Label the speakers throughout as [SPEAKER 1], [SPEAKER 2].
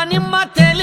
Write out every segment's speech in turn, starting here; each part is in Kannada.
[SPEAKER 1] animate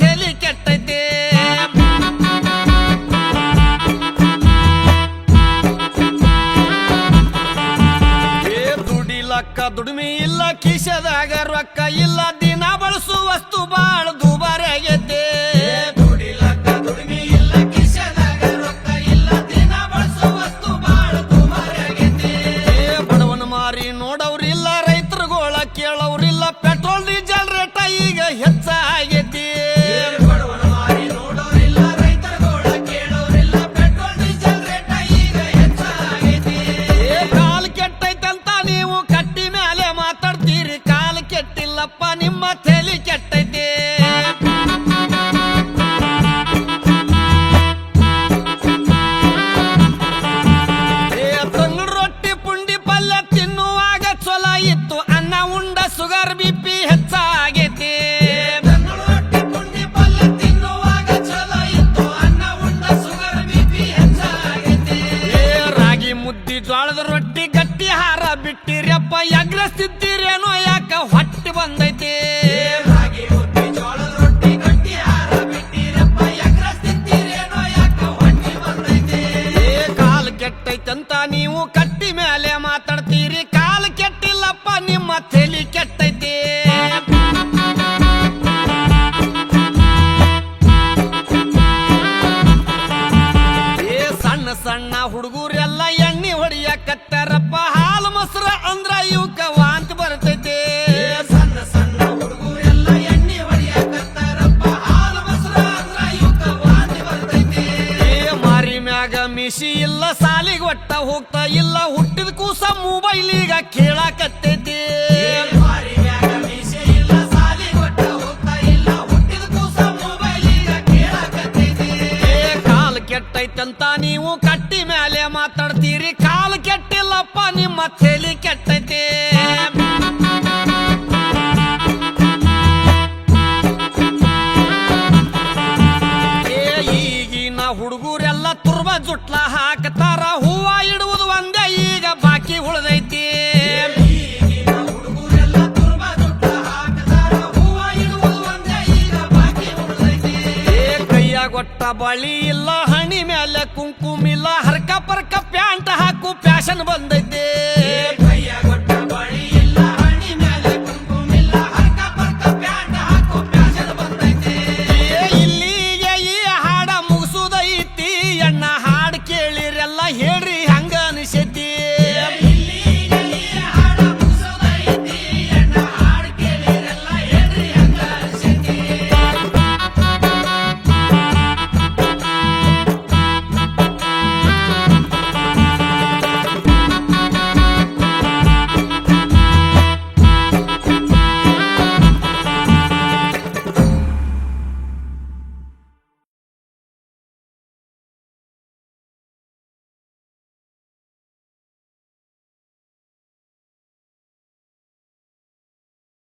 [SPEAKER 1] ತಲಿ ಕೆಟ್ಟೈತೆ. ಏ
[SPEAKER 2] ದುಡಿಲಕ್ಕ ದುಡಿಮೆ ಇಲ್ಲ ಕಿಶದಾಗ ರೊಕ್ಕ ಇಲ್ಲ
[SPEAKER 1] ಯಪ್ಪ ಎಗ್ರಸ್ತಿದ್ದೀರೇನೋ ಯಾಕ ಹೊಟ್ಟೆ ಬಂದೈತಿ? ಕಾಲು ಕೆಟ್ಟೈತಂತ ನೀವು ಕಟ್ಟಿ ಮೇಲೆ ಮಾತಾಡ್ತೀರಿ. ಕಾಲು ಕೆಟ್ಟಿಲ್ಲಪ್ಪ, ನಿಮ್ಮ ತಲೆ ಕೆಟ್ಟೈತೆ. ಸಣ್ಣ ಸಣ್ಣ ಹುಡುಗರೆಲ್ಲ ಎಣ್ಣೆ ಹೊಡಿಯಕತ್ತಾರಪ್ಪ. ಹಾಲು ಮೊಸರ ಬಟ್ಟ ಹೋಗ್ತಾ ಇಲ್ಲ. ಹುಟ್ಟಿದ ಕೂಸ ಮೊಬೈಲ್ ಈಗ ಕೇಳಾಕತ್ತೈತಿ. ಕಾಲ್ ಕೆಟ್ಟೈತಂತ ನೀವು ಕಟ್ಟಿ ಮೇಲೆ ಮಾತಾಡ್ತೀರಿ. ಕಾಲ್ ಕೆಟ್ಟಿಲ್ಲಪ್ಪ, ನಿಮ್ಮ ತಲೆ ಇವರೆಲ್ಲ ತುರ್ಬ ಜುಟ್ಲ ಹಾಕತಾರ. ಹೂವ ಇಡುವುದು ಒಂದೇ ಈಗ ಬಾಕಿ ಉಳಿದೈತಿ. ಕೈಯಾಗೊಟ್ಟ ಬಳಿ ಇಲ್ಲ, ಹಣಿ ಮೇಲೆ ಕುಂಕುಮಿಲ್ಲ, ಹರ್ಕ ಪರ್ಕ